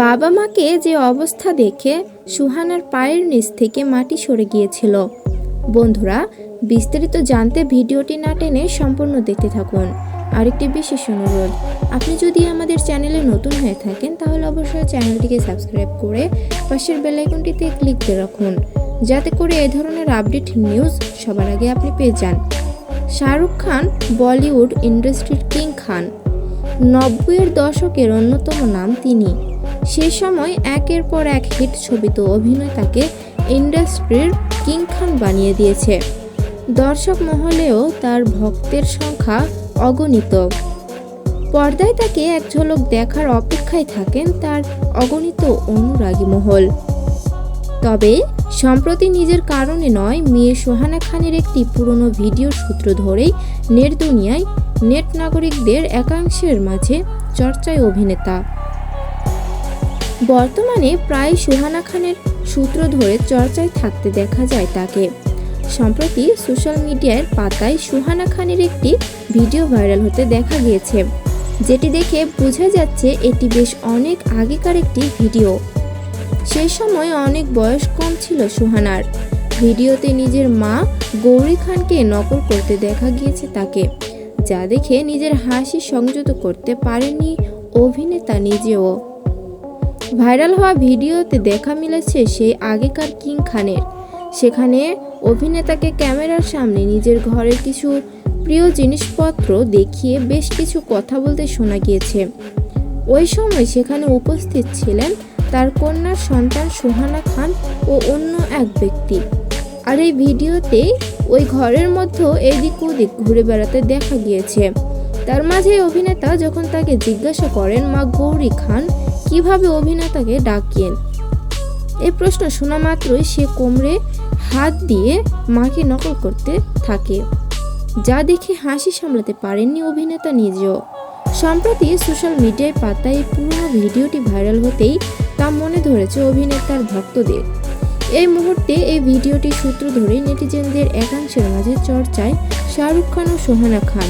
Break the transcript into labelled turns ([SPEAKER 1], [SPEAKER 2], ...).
[SPEAKER 1] বাবা মাকে যে অবস্থা দেখে সুহানার পায়ের নিচ থেকে মাটি সরে গিয়েছিল। বন্ধুরা, বিস্তারিত জানতে ভিডিওটি না টেনে সম্পূর্ণ দেখতে থাকুন। আরেকটি বিশেষ অনুরোধ, আপনি যদি আমাদের চ্যানেলে নতুন হয়ে থাকেন, তাহলে অবশ্যই চ্যানেলটিকে সাবস্ক্রাইব করে পাশের বেল আইকনটিতে ক্লিক করে রাখুন, যাতে করে এ ধরনের আপডেট নিউজ সবার আগে আপনি পেয়ে যান। শাহরুখ খান, বলিউড ইন্ডাস্ট্রির কিং খান। নব্বইয়ের দশকের অন্যতম নাম তিনি। সে সময় একের পর এক হিট ছবিতে অভিনয় তাকে ইন্ডাস্ট্রির কিং খান বানিয়ে দিয়েছে। দর্শক মহলেও তার ভক্তের সংখ্যা অগণিত। পর্দায় তাকে এক ঝলক দেখার অপেক্ষায় থাকেন তার অগণিত অনুরাগী মহল। তবে সম্প্রতি নিজের কারণে নয় মেয়ে সোহানা খানের একটি পুরনো ভিডিওর সূত্র ধরেই নেট দুনিয়ায় নেট নাগরিকদের একাংশের মাঝে চর্চায় অভিনেতা। বর্তমানে প্রায় সুহানা খানের সূত্র ধরে চর্চায় থাকতে দেখা যায় তাকে। সম্প্রতি সোশ্যাল মিডিয়ার পাতায় সুহানা খানের একটি ভিডিও ভাইরাল হতে দেখা গিয়েছে, যেটি দেখে বোঝা যাচ্ছে এটি বেশ অনেক আগেকার একটি ভিডিও। সেই সময় অনেক বয়স কম ছিল সুহানার। ভিডিওতে নিজের মা গৌরী খানকে নকল করতে দেখা গিয়েছে তাকে। যা দেখে নিজের হাসি সংযত করতে পারেনি অভিনেতা নিজেও। ভাইরাল হওয়া ভিডিওতে দেখা মিলেছে সেই আগেকার কিং খানের। সেখানে অভিনেতাকে ক্যামেরার সামনে নিজের ঘরের কিছু প্রিয় জিনিসপত্র দেখিয়ে বেশ কিছু কথা বলতে শোনা গিয়েছে। ওই সময় সেখানে উপস্থিত ছিলেন তার কন্যার সন্তান সোহানা খান ও অন্য এক ব্যক্তি। আর এই ভিডিওতে ওই ঘরের মধ্যে এদিক ওদিক ঘুরে বেড়াতে দেখা গিয়েছে। তার মাঝে অভিনেতা যখন তাকে জিজ্ঞাসা করেন, মা গৌরী খান, কীভাবে অভিনেতাকে ডাকিয়েন এ প্রশ্ন শোনা মাত্রই সে কোমরে হাত দিয়ে মাকে নকল করতে থাকে। যা দেখে হাসি সামলাতে পারেননি অভিনেতা নিজেও। সম্প্রতি সোশ্যাল মিডিয়ায় পাতায় পুরনো ভিডিওটি ভাইরাল হতেই তা মনে ধরেছে অভিনেতার ভক্তদের। এই মুহূর্তে এই ভিডিওটি সূত্র ধরে নেটিজেনদের একাংশের মাঝে চর্চায় শাহরুখ খান ও সোহানা খান।